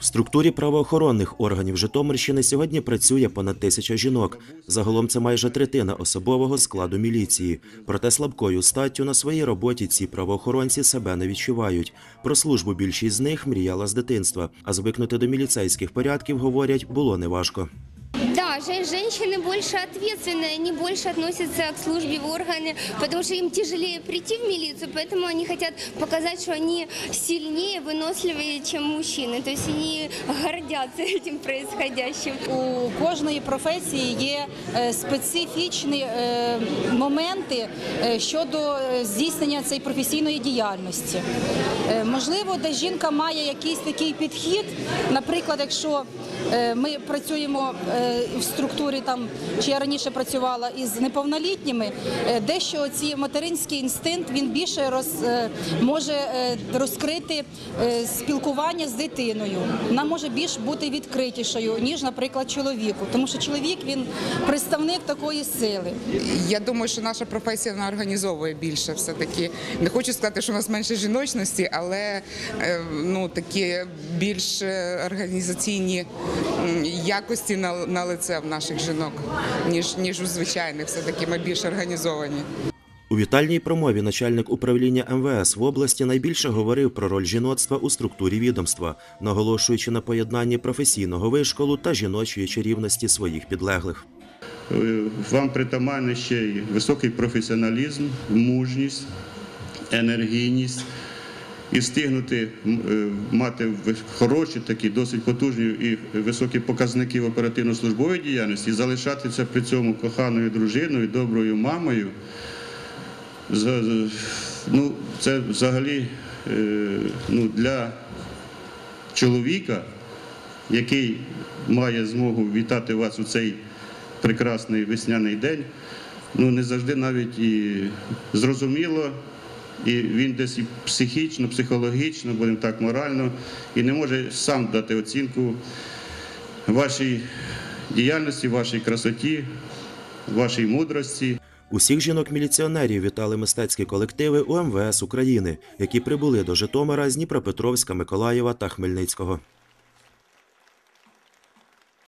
В структурі правоохоронних органів Житомирщини сьогодні працює понад тисяча жінок. Загалом це майже третина особового складу міліції. Проте слабкою статтю на своїй роботі ці правоохоронці себе не відчувають. Про службу більшість з них мріяла з дитинства, а звикнути до міліцейських порядків, говорять, було неважко. Да, жен- женщины больше ответственные, они больше относятся к службе в органы, потому что им тяжелее прийти в милицию, поэтому они хотят показать, что они сильнее, выносливее, чем мужчины. То есть они гордятся этим происходящим. У кожної професії є е, специфічні е, моменти е, щодо е, здійснення цієї професійної діяльності. Е, Можливо, де жінка має якийсь такий підхід, наприклад, якщо е, ми працюємо е, в структурі там, чи я раніше працювала із неповнолітніми, е, дещо ці материнський інстинкт він більше роз, е, може е, розкрити е, спілкування з дитиною. Вона може більш бути відкритішою, ніж, наприклад, чоловіку, тому що чоловік він представник такої сили. Я думаю, що наша професія вона організовує більше все-таки. Не хочу сказати, що у нас менше жіночності, але е, ну, такі більш е, організаційні якості на, на лице в наших жінок, ніж, ніж у звичайних. Все-таки ми більш організовані. У вітальній промові начальник управління МВС в області найбільше говорив про роль жіноцтва у структурі відомства, наголошуючи на поєднанні професійного вишколу та жіночої чарівності своїх підлеглих. Е, Вам притаманний ще й високий професіоналізм, мужність, енергійність і встигнути м, е, мати хороші, такі досить потужні і високі показники в оперативно-службовій діяльності, і залишатися при цьому коханою дружиною, доброю мамою. Ну, це взагалі е, ну, для чоловіка, який має змогу вітати вас у цей прекрасний весняний день, ну не завжди навіть і зрозуміло, і він десь і психічно, психологічно, будемо так, морально, і не може сам дати оцінку вашій діяльності, вашій красоті, вашій мудрості. Усіх жінок-міліціонерів вітали мистецькі колективи УМВС України, які прибули до Житомира з Дніпропетровська, Миколаєва та Хмельницького.